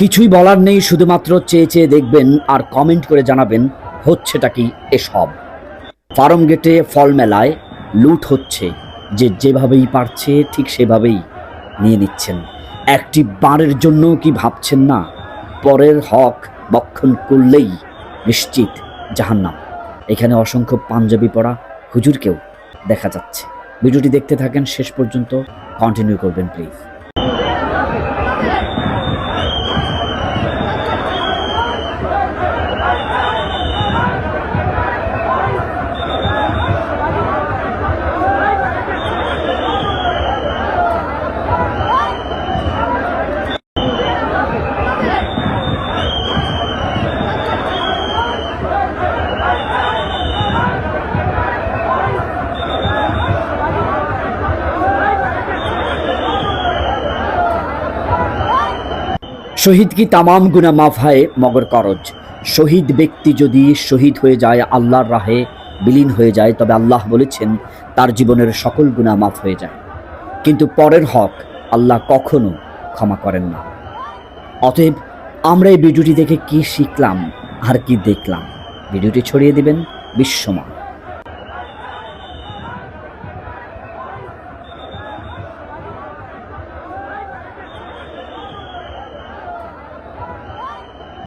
কিছুই বলার নেই, শুধুমাত্র চেয়ে চেয়ে দেখবেন আর কমেন্ট করে জানাবেন হচ্ছেটা কি এসব। ফার্ম গেটে ফল মেলায় লুট হচ্ছে, যে যেভাবেই পারছে ঠিক সেভাবেই নিয়ে নিচ্ছেন। একটি বারের জন্য কি ভাবছেন না? পরের হক বক্ষণ করলেই নিশ্চিত জাহান্নাম। এখানে অসংখ্য পাঞ্জাবি পরা হুজুরকেও দেখা যাচ্ছে। ভিডিওটি দেখতে থাকেন, শেষ পর্যন্ত কন্টিনিউ করবেন প্লিজ শহীদ কি তামাম গুনা মাফ হয়? মগর করজ। শহীদ ব্যক্তি যদি শহীদ হয়ে যায়, আল্লাহর রাহে বিলীন হয়ে যায়, তবে আল্লাহ বলেছেন, তার জীবনের সকল গুনাহ মাফ হয়ে যায়। কিন্তু পরের হক আল্লাহ কখনো ক্ষমা করেন না। অতএব আমরা এই ভিডিওটি দেখে কি শিখলাম আর কি দেখলাম? ভিডিওটি ছড়িয়ে দিবেন বিশ্বমান